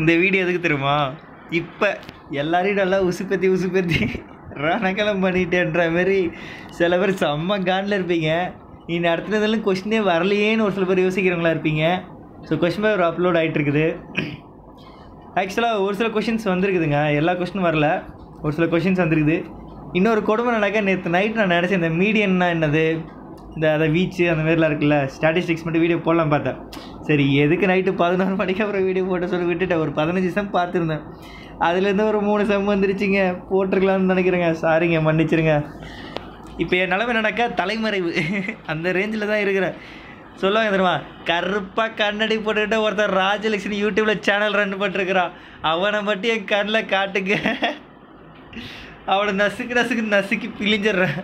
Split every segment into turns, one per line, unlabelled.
இந்த வீடியோ எதுக்கு தெரியுமா? இப்போ எல்லாரையும் நல்லா உசுப்பத்தி உசுப்பத்தி ரணக்கலம் பண்ணிட்டேன்ற மாதிரி சில பேர் செம்ம காண்டில் இருப்பீங்க. நீ நடத்துனதெல்லாம் கொஷினே வரலையேன்னு ஒரு சில பேர் யோசிக்கிறவங்களா இருப்பீங்க. ஸோ கொஷின் பேப்பர் அப்லோட் ஆகிட்டு இருக்குது. ஆக்சுவலாக ஒரு சில கொஷின்ஸ் வந்திருக்குதுங்க. எல்லா கொஷினும் வரல. ஒரு சில கொஷின்ஸ் வந்திருக்குது. இன்னொரு கொடுமை நடக்க நேற்று நைட் நான் நினச்சேன் இந்த மீடியன்னா என்னது? இந்த அதை வீச்சு அந்த மாதிரிலாம் இருக்குல்ல ஸ்டாட்டிஸ்டிக்ஸ் மட்டும் வீடியோ போடலாம் பார்த்தேன். சரி எதுக்கு நைட்டு பதினோரு மணிக்கு அப்புறம் வீடியோ போட்டு சொல்லி விட்டுட்டேன் ஒரு பதினஞ்சு செம் பார்த்துருந்தேன். அதுலேருந்து ஒரு மூணு செம் வந்துருச்சுங்க. போட்டிருக்கலாம்னு நினைக்கிறேங்க. சாரிங்க மன்னிச்சிருங்க. இப்போ என் நிலமை நடக்க தலைமறைவு. அந்த ரேஞ்சில் தான் இருக்கிறேன். சொல்லுவாங்க தெரியுமா? கருப்பாக கண்ணடி போட்டுக்கிட்ட ஒருத்தர் ராஜலட்சுமி யூடியூப்பில் சேனல் ரன் பண்ணிருக்கிறான். அவனை மட்டும் என் கண்ணில் காட்டுங்க. அவனை நசுக்கு நசுக்கு நசுக்கி பிழிஞ்சிடுறேன்.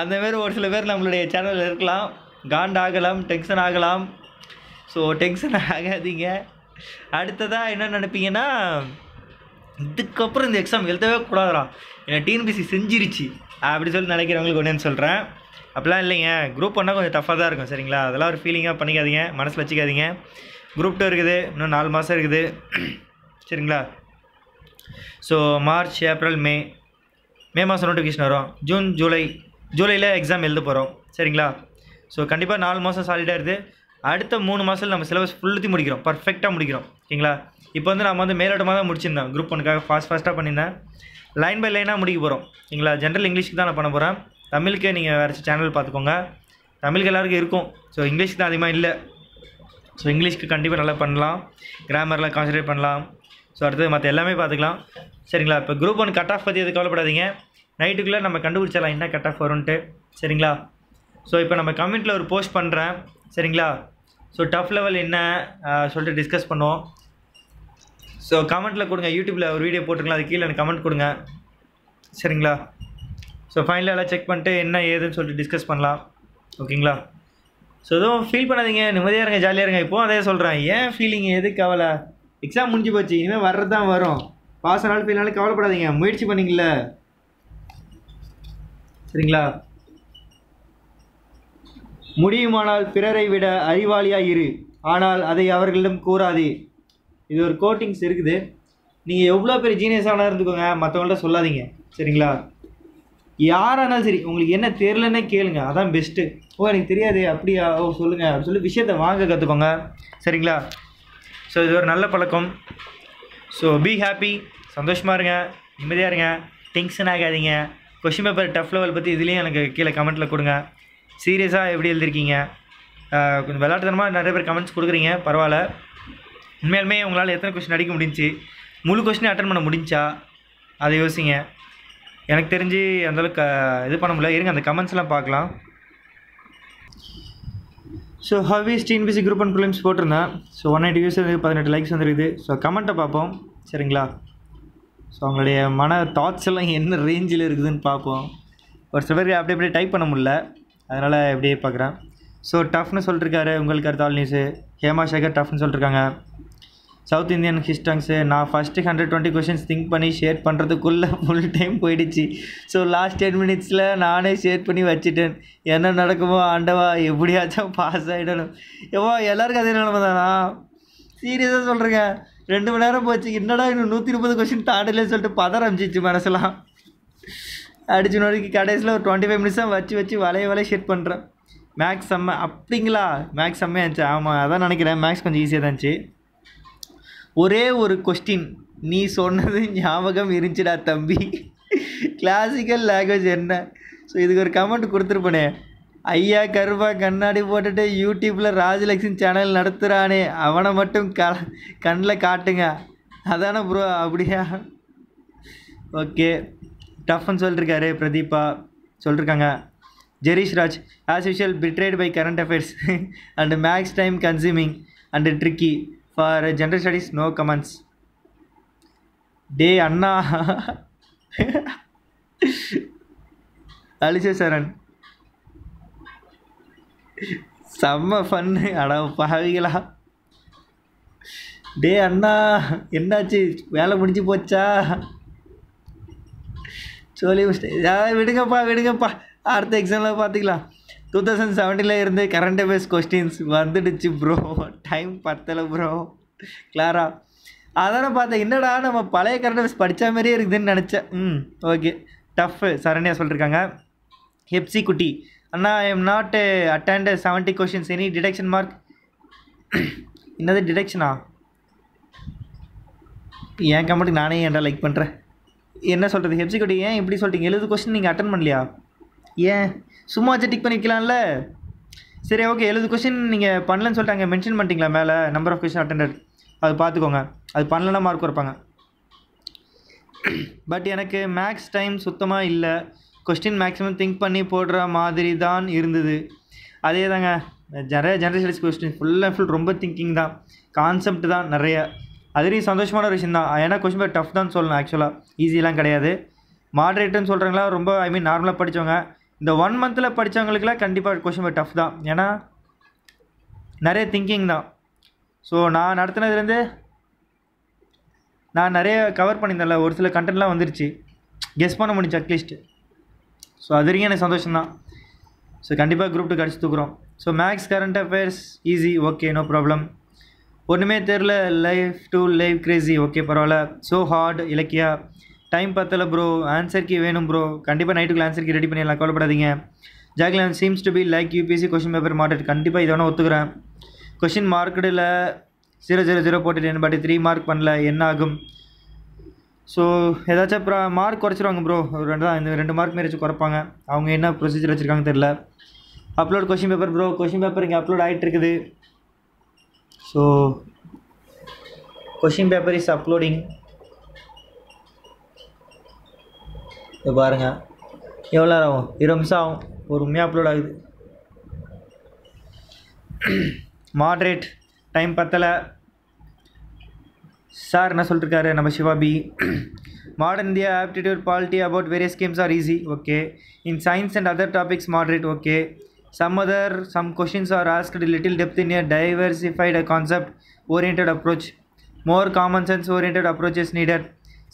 அந்தமாரி ஒரு சில பேர் நம்மளுடைய சேனலில் இருக்கலாம். காண்ட் ஆகலாம் டென்ஷன் ஆகலாம். ஸோ டென்ஷன் ஆகாதீங்க. அடுத்ததாக என்ன நினைப்பீங்கன்னா இதுக்கப்புறம் இந்த எக்ஸாம் எழுதவே கூடாதுடா. என்னை டிஎன்பிசி செஞ்சிருச்சு. அப்படி சொல்லி நினைக்கிறவங்களுக்கு ஒன்றுன்னு சொல்கிறேன் அப்படிலாம் இல்லைங்க. குரூப் ஒன்றா கொஞ்சம் டஃப்பாக தான் இருக்கும் சரிங்களா? அதெல்லாம் ஒரு ஃபீலிங்காக பண்ணிக்காதீங்க. மனசில் வச்சுக்காதீங்க. குரூப் டூ இருக்குது. இன்னும் நாலு மாதம் இருக்குது. சரிங்களா? So March April May May மாதம் நோட்டிஃபிகேஷன் வரும். ஜூன் ஜூலை ஜூலையில் எக்ஸாம் எழுத போகிறோம் சரிங்களா? ஸோ கண்டிப்பாக நாலு மாதம் சாலிடாக இருக்குது அடுத்த மூணு மாதத்தில் நம்ம சிலபஸ் ஃபுல்லுத்தி முடிக்கிறோம். பர்ஃபெக்டாக முடிக்கிறோம். ஓகேங்களா? இப்போ வந்து நம்ம வந்து மேலோட்டமாக தான் முடிச்சிருந்தேன் குரூப் ஒனுக்காக ஃபாஸ்ட் ஃபாஸ்ட்டாக பண்ணியிருந்தேன். லைன் பை லைனாக முடிக்க போகிறோம் ஓகேங்களா? ஜென்ரல் இங்கிலீஷ்க்கு தான் நான் பண்ண போகிறேன் தமிழுக்கு நீங்கள் வேறு சேனல் பார்த்துக்கோங்க. தமிழுக்கு எல்லாருக்கும் இருக்கும். ஸோ இங்கிலீஷ்க்கு தான் அதிகமாக இல்லை. ஸோ இங்கிலீஷ்க்கு கண்டிப்பாக நல்லா பண்ணலாம். கிராமரில் கான்சன்ட்ரேட் பண்ணலாம். ஸோ அடுத்தது மற்ற எல்லாமே பார்த்துக்கலாம். சரிங்களா? இப்போ குரூப் ஒன் கட் ஆஃப் பற்றி எது கவலைப்படாதீங்க நைட்டுக்குள்ளே நம்ம கண்டுபிடிச்சிடலாம் என்ன கட் ஆஃப் வரும்ன்ட்டு. சரிங்களா? ஸோ இப்போ நம்ம கமெண்ட்டில் ஒரு போஸ்ட் பண்ணுறேன் சரிங்களா? ஸோ டஃப் லெவல் என்ன? சொல்லிட்டு டிஸ்கஸ் பண்ணுவோம். ஸோ கமெண்ட்டில் கொடுங்க. யூடியூப்பில் ஒரு வீடியோ போட்டுருக்கலாம். அது கீழே எனக்கு கமெண்ட் கொடுங்க. சரிங்களா? ஸோ ஃபைனலாக எல்லாம் செக் பண்ணிட்டு என்ன ஏதுன்னு சொல்லிட்டு டிஸ்கஸ் பண்ணலாம். ஓகேங்களா? ஸோ எதுவும் ஃபீல் பண்ணாதீங்க. நிம்மதியாக இருங்க. ஜாலியாக இருங்க. இப்போவும் அதே சொல்கிறேன் ஏன் ஃபீலிங் எது கவலை? எக்ஸாம் முடிஞ்சு போச்சு. இனிமேல் வர்றது தான் வரும். பாஸ் ஆனாலும் ஃபெயில் ஆனாலும் கவலைப்படாதீங்க. முயற்சி பண்ணிங்கள சரிங்களா? முடியுமானால் பிறரை விட அறிவாளியாக இரு. ஆனால் அதை அவர்களிடம் கூறாதே. இது ஒரு கோட்டிங்ஸ் இருக்குது. நீங்கள் எவ்வளோ பெரிய ஜீனியஸானா இருந்துக்கோங்க. மற்றவங்கள்ட்ட சொல்லாதீங்க. சரிங்களா? யாரானாலும் சரி உங்களுக்கு என்ன தெரிலன்னே கேளுங்க. அதான் பெஸ்ட்டு ஓ எனக்கு தெரியாது. அப்படியா? ஓ சொல்லுங்கள் அப்படின்னு சொல்லி விஷயத்தை வாங்க கற்றுக்கோங்க சரிங்களா? ஸோ இது ஒரு நல்ல பழக்கம். ஸோ பி ஹாப்பி சந்தோஷமாக இருங்க. நிம்மதியாக இருங்க. டென்ஷன் ஆகாதீங்க. கொஷின் பேப்பர் டஃப் லெவல் பற்றி இதுலேயும் எனக்கு கீழே கமெண்ட்டில் கொடுங்க. சீரியஸாக எப்படி எழுதிருக்கீங்க? கொஞ்சம் விளாட்டுத்தனமாக நிறைய பேர் கமெண்ட்ஸ் கொடுக்குறீங்க பரவாயில்ல. உண்மையாலுமே உங்களால் எத்தனை கொஷின் அடிக்க முடிஞ்சு முழு கொஷினே அட்டன் பண்ண முடிஞ்சா? அதை யோசிங்க. எனக்கு தெரிஞ்சு அந்தளவுக்கு இது பண்ண முடியல. இருங்க அந்த கமெண்ட்ஸ்லாம் பார்க்கலாம். So how is TNPSC group and prelims போட்டிருந்தேன். ஸோ ஒன் எயிட்டி வியூஸ் வந்து பதினெட்டு லைக்ஸ் வந்துருக்குது. ஸோ கமெண்ட்டை பார்ப்போம். சரிங்களா? ஸோ அவங்களுடைய மன தாட்ஸ் எல்லாம் என்ன ரேஞ்சில் இருக்குதுன்னு பார்ப்போம். ஒரு சில பேருக்கு அப்படி அப்படியே டைப் பண்ண முடியல. அதனால் எப்படியே பார்க்குறேன். ஸோ டஃப்னு சொல்லிருக்காரு. உங்களுக்கு அடுத்த ஆல் நியூஸு ஹேமா சேகர் டஃப்னு சொல்லியிருக்காங்க சவுத் இந்தியன் ஹிஸ்டாங்ஸு நான் first hundred twenty questions think பண்ணி ஷேர் பண்ணுறதுக்குள்ளே ஃபுல் டைம் போயிடுச்சு. ஸோ லாஸ்ட் டென் மினிட்ஸில் நானே ஷேர் பண்ணி வச்சுட்டேன். என்ன நடக்குமோ ஆண்டவா எப்படியாச்சும் பாஸ் ஆகிடணும் எவ்வளோ எல்லாருக்கும் அதே நிலமை தானா? சீரியஸாக சொல்கிறேங்க ரெண்டு மணி நேரம் போச்சு. என்னடா இன்னும் நூற்றி முப்பது கொஷின் தாண்டலன்னு சொல்லிட்டு பதற அமிச்சிச்சு மனசெலாம் அடிச்சு நோடிக்கு கடைசியில் ஒரு டுவெண்ட்டி ஃபைவ் மினிட்ஸ் தான் வச்சு வச்சு வளைய வளைய ஷேட் பண்ணுறேன் மேக்ஸ் செம்ம அப்படிங்களா? மேக்ஸ் செம்மையாக இருந்துச்சு. ஆமாம் அதான் நினைக்கிறேன். மேக்ஸ் கொஞ்சம் ஈஸியாக தான் இருந்துச்சு. ஒரே ஒரு கொஸ்டின் நீ சொன்னது ஞாபகம் இருந்துச்சுடா தம்பி. கிளாசிக்கல் லாங்குவேஜ் என்ன? ஸோ இதுக்கு ஒரு கமெண்ட் கொடுத்துருப்பனே. ஐயா கருவா கண்ணாடி போட்டுட்டு யூடியூப்பில் ராஜலக்ஷ்மி சேனல் நடத்துகிறானே அவனை மட்டும் க கண்ணில் காட்டுங்க. அதானே ப்ரோ அப்படியா? ஓகே டஃப்னு சொல்லிருக்காரு பிரதீபா சொல்லிருக்காங்க. Jerish Raj as usual bitrate by current affairs and maths time consuming and tricky for general studies no comments டே அண்ணா. அலிசே சரண். செம்ம ஃபன்னு அட பாவிகளா. டே அண்ணா என்னாச்சு? வேலை முடிஞ்சு போச்சா? சொல்லி முடிச்சிட்டேன் ஆ, விடுங்கப்பா விடுங்கப்பா. அடுத்த எக்ஸாமில் பார்த்துக்கலாம் டூ தௌசண்ட் செவன்டீனில் இருந்து கரண்ட் அஃபேர்ஸ் கொஸ்டின்ஸ் வந்துடுச்சு ப்ரோ டைம் பத்தலை ப்ரோ கிளாரா அதெல்லாம் பார்த்தேன். என்னடா நம்ம பழைய கரண்ட் அஃபேர்ஸ் படித்த மாதிரியே இருக்குதுன்னு நினச்சேன். ம் ஓகே டஃப்பு சரண்யா சொல்லியிருக்காங்க ஹெப்சி குட்டி. அண்ணா I am not attend seventy questions any detection mark என்னது டிடெக்ஷனா என் கமெண்ட்டுக்கு நானே ஏன்டா லைக் பண்ணுறேன் என்ன சொல்கிறது ஹெப்சி ஏன் இப்படி சொல்லிட்டீங்க? எழுபது கொஸ்டின் நீங்கள் அட்டன் பண்ணலையா? ஏன்? சும்மா வச்சு டிக் பண்ணிக்கலாம்ல சரி ஓகே எழுபது கொஸ்டின் நீங்கள் பண்ணலன்னு சொல்லிட்டு அங்கே மென்ஷன் பண்ணிட்டீங்களா மேலே? நம்பர் ஆஃப் கொஸ்டின் அட்டெண்டட் அது பார்த்துக்கோங்க. அது பண்ணலன்னா மார்க் குறைப்பாங்க. பட் எனக்கு மேக்ஸ் டைம் சுத்தமாக இல்லை. கொஸ்டின் மேக்ஸிமம் திங்க் பண்ணி போடுற மாதிரி தான் இருந்தது. அதே தாங்க நிறைய generations question full and full ரொம்ப திங்கிங் தான். கான்செப்ட் தான் நிறைய. அதுலேயும் சந்தோஷமான ஒரு விஷயம் தான் ஏன்னா கொஸ்டின் பேர் டஃப் தான் சொல்லணும் ஆக்சுவலாக ஈஸிலாம் கிடையாது. மாட்ரேட்டுன்னு சொல்கிறாங்களா ரொம்ப ஐ மீன் நார்மலாக படித்தவங்க இந்த ஒன் மந்தில் படித்தவங்களுக்குலாம் கண்டிப்பாக கொஸ்டின் பேர் டஃப் தான். ஏன்னா நிறைய திங்கிங் தான். ஸோ நான் நடத்துனதுலேருந்து நான் நிறைய கவர் பண்ணியிருந்தேன்ல. ஒரு சில கண்டென்ட்லாம் வந்துருச்சு. கெஸ் பண்ண முடிஞ்சு அட்லீஸ்ட் ஸோ அது வரைக்கும் எனக்கு சந்தோஷம் தான். ஸோ கண்டிப்பாக குரூப் டூ கிடச்சி தூக்குறோம். So maths current affairs easy okay no problem ஒன்றுமே தெரில life to life crazy okay பரவாயில்ல. So hard Ilakkiya. டைம் பத்தல ப்ரோ ஆன்சர்க்கு வேணும் ப்ரோ கண்டிப்பாக நைட்டுக்குள்ள ஆன்சர்க்கு ரெடி பண்ணிடலாம். கவலைப்படாதீங்க. Jaglan seems to be like UPSC question paper model கண்டிப்பாக இதை வேணால் ஒத்துக்கிறேன். கொஷின் மார்க்கெட்டில் ஜீரோ ஜீரோ ஜீரோ போட்டுட்டேன் பட் த்ரீ மார்க் பண்ணல. என்ன ஆகும்? ஸோ ஏதாச்சும் அப்புறம் மார்க் குறைச்சிருவாங்க ப்ரோ ஒரு ரெண்டு தான். இந்த ரெண்டு மார்க் மாரி வச்சு குறைப்பாங்க. அவங்க என்ன ப்ரொசீஜர் வச்சுருக்காங்க தெரில upload question paper bro question paper இங்கே அப்லோட் ஆகிட்டு இருக்குது so question paper is uploading இது பாருங்க. எவ்வளோ நேரம் ஆகும்? இருபது நிமிஷம் ஆகும். ஒரு உண்மையாக அப்லோட் ஆகுது. மாட்ரேட் டைம் பத்தலை. சார் என்ன சொல்லிருக்காரு? நம்ம சிவாபி. Modern India aptitude polity about various schemes are easy okay in science and other topics moderate okay some other some questions are asked little depth in a diversified concept oriented approach. More common sense oriented approach is needed.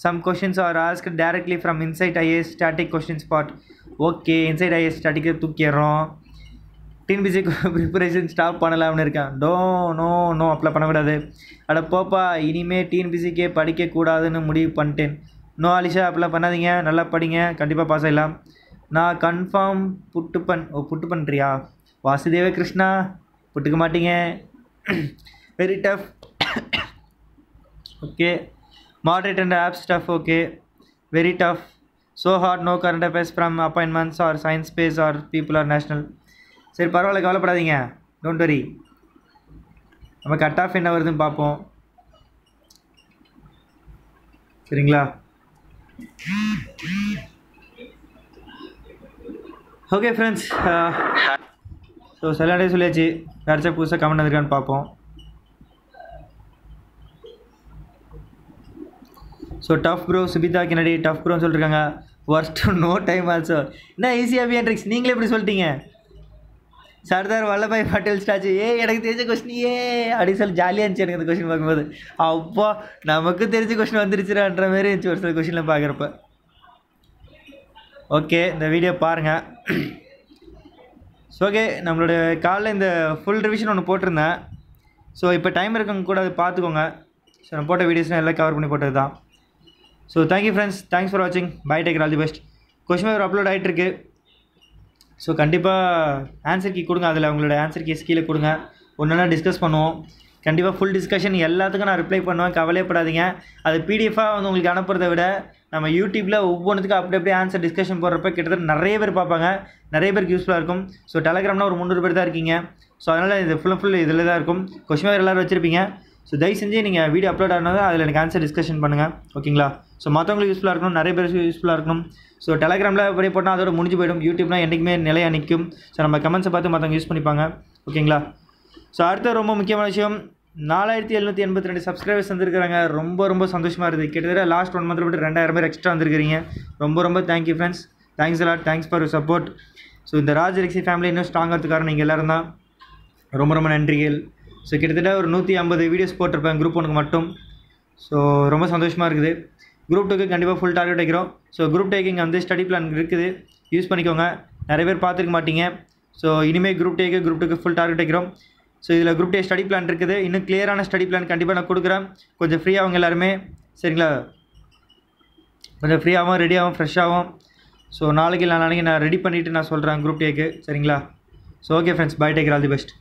Some questions are asked directly from inside IAS static questions part. Okay inside IAS ஸ்டாட்டிக்கை தூக்கிடுறோம். TNPSC preparation stop பண்ணலாம்னு இருக்கேன். To no no apply பண்ணக்கூடாது. அட போப்பா இனிமேல் டிஎன்பிசிக்கே படிக்கக்கூடாதுன்னு முடிவு பண்ணிட்டேன். No Alisha apply பண்ணாதீங்க. நல்லா படிங்க. கண்டிப்பாக பாஸ் ஆகலாம் நான் கன்ஃபார்ம் புட்டு பண் ஓ புட்டு பண்ணுறியா வாசுதேவ கிருஷ்ணா புட்டுக்க மாட்டீங்க. Very tough okay moderate and ops tough okay very tough so hard no current affairs from appointments are science space are people are national சரி பரவாயில்ல கவலைப்படாதீங்க. டோன்ட் வரி நம்ம கட் ஆஃப் என்ன வருதுன்னு பார்ப்போம். சரிங்களா? ஓகே ஃப்ரெண்ட்ஸ் ஸோ சில டே சொல்லியாச்சு யாராச்சும் புதுசாக கமெண்ட் வந்திருக்கான்னு பார்ப்போம். ஸோ டஃப் ப்ரோ சுபிதா கினடி டஃப் ப்ரோன்னு சொல்லியிருக்காங்க ஒர்ஸ்ட் நோ டைம் ஆல்சோ என்ன ஈஸியாக பிஎன்ட்ரிக்ஸ் நீங்களே இப்படி சொல்லிட்டீங்க? சர்தார் வல்லபாய் பட்டேல் ஸ்டாச்சு ஏ எனக்கு தெரிஞ்ச கொஸ்டின் ஏ அப்படின்னு சொல்லி ஜாலியாக இருந்துச்சு எனக்கு அந்த கொஸ்டின் பார்க்கும்போது. அப்பா நமக்கு தெரிஞ்ச கொஸ்டின் வந்துருச்சுடான்ற மாதிரி இருந்துச்சு ஒரு சில கொஸ்டினில் பார்க்குறப்ப. ஓகே இந்த வீடியோ பாருங்கள் ஸோ ஓகே நம்மளோட காலைல இந்த ஃபுல் ரிவிஷன் ஒன்று போட்டிருந்தேன். ஸோ இப்போ டைம் இருக்கவங்க கூட அதை பார்த்துக்கோங்க. ஸோ நான் போட்ட வீடியோஸ்லாம் எல்லாம் கவர் பண்ணி போட்டது தான் so thank you friends thanks for வாட்சிங் bye take all the best question paper upload ஆகிட்டுருக்கு ஸோ கண்டிப்பாக ஆன்சர் கீ கொடுங்க. அதில் உங்களோட ஆன்சர் கீஸ் கீழே கொடுங்க. ஒன்றுனா டிஸ்கஸ் பண்ணுவோம். கண்டிப்பாக ஃபுல் டிஸ்கஷன் எல்லாத்துக்கும் நான் ரிப்ளை பண்ணுவேன். கவலையப்படாதீங்க. அது பிடிஎஃபாக வந்து உங்களுக்கு அனுப்புறதை விட நம்ம யூடியூப்பில் ஒவ்வொன்றுத்துக்கு அப்படி அப்படியே ஆன்சர் டிஸ்கஷன் போடுறப்ப கிட்டத்தட்ட நிறைய பேர் பார்ப்பாங்க. நிறைய பேருக்கு யூஸ்ஃபுல்லாக இருக்கும். ஸோ டெலகிராம்னா ஒரு முந்நூறு பேர் தான் இருக்கீங்க. ஸோ அதனால் இது ஃபுல் ஃபுல் இதில் தான் இருக்கும். கொஸ்டின் வேறு எல்லோரும் வச்சுருப்பீங்க. ஸோ தயவு செஞ்சு நீங்கள் வீடியோ அப்லோட் ஆனது அதில் எனக்கு ஆன்சர் டிஸ்கஷன் பண்ணுங்கள் ஓகேங்களா ஸோ மற்றவங்களுக்கு யூஸ்ஃபுல்லாக இருக்கணும். நிறைய பேருக்கு யூஸ்ஃபுல்லாக இருக்கணும். ஸோ டெலகிராமில் அப்படியே போட்டால் அதோட முடிஞ்சு போயிடும். யூடியூப்னா என்றைக்குமே நிலையாக நிற்கும் ஸோ நம்ம கமெண்ட்ஸை பார்த்து மற்றவங்க யூஸ் பண்ணிப்பாங்க. ஓகேங்களா ஸோ அடுத்த ரொம்ப முக்கியமான விஷயம். நாலாயிரத்தி எழுநூற்றி எண்பத்தி ரெண்டு சப்ஸ்கிரைபர்ஸ் வந்திருக்காங்க ரொம்ப ரொம்ப சந்தோஷமாக இருக்குது. கிட்டத்தட்ட லாஸ்ட் ஒன் மந்த்தில் போட்டு ரெண்டாயிரம் பேர் எக்ஸ்ட்ரா வந்திருக்கிறீங்க. ரொம்ப ரொம்ப thank you friends thanks a lot thanks for support so இந்த ராஜ் ரெக்ஸி ஃபேமிலி இன்னும் ஸ்ட்ராங்காக காரணம் நீங்கள் எல்லோரும் தான் ரொம்ப ரொம்ப நன்றிகள். ஸோ கிட்டத்தட்ட ஒரு நூற்றி ஐம்பது வீடியோஸ் போட்டிருப்பேன். குரூப் ஒனுக்கு மட்டும். ஸோ ரொம்ப சந்தோஷமாக இருக்குது. குரூப் டூக்கு கண்டிப்பாக ஃபுல் டார்கெட் வைக்கிறோம். ஸோ குரூப் டேக்கிங் வந்து ஸ்டடி பிளான் இருக்குது. யூஸ் பண்ணிக்கோங்க. நிறைய பேர் பார்த்துருக்க மாட்டீங்க. ஸோ இனிமேல் குரூப் டேக்கு குரூப் டூக்கு ஃபுல் டார்கெட் வைக்கிறோம். ஸோ இதில் குரூப் டே ஸ்டடி பிளான் இருக்குது. இன்னும் கிளியரான ஸ்டடி பிளான் கண்டிப்பாக நான் கொடுக்குறேன். கொஞ்சம் ஃப்ரீயாகவும் எல்லாருமே. சரிங்களா? கொஞ்சம் ஃப்ரீயாகவும் ரெடியாகவும் ஃப்ரெஷ்ஷாகவும் ஸோ நாளைக்கு இல்லை நாளைக்கு நான் ரெடி பண்ணிவிட்டு நான் சொல்கிறேன் குரூப் டேக்கு சரிங்களா? So okay friends bye take all the best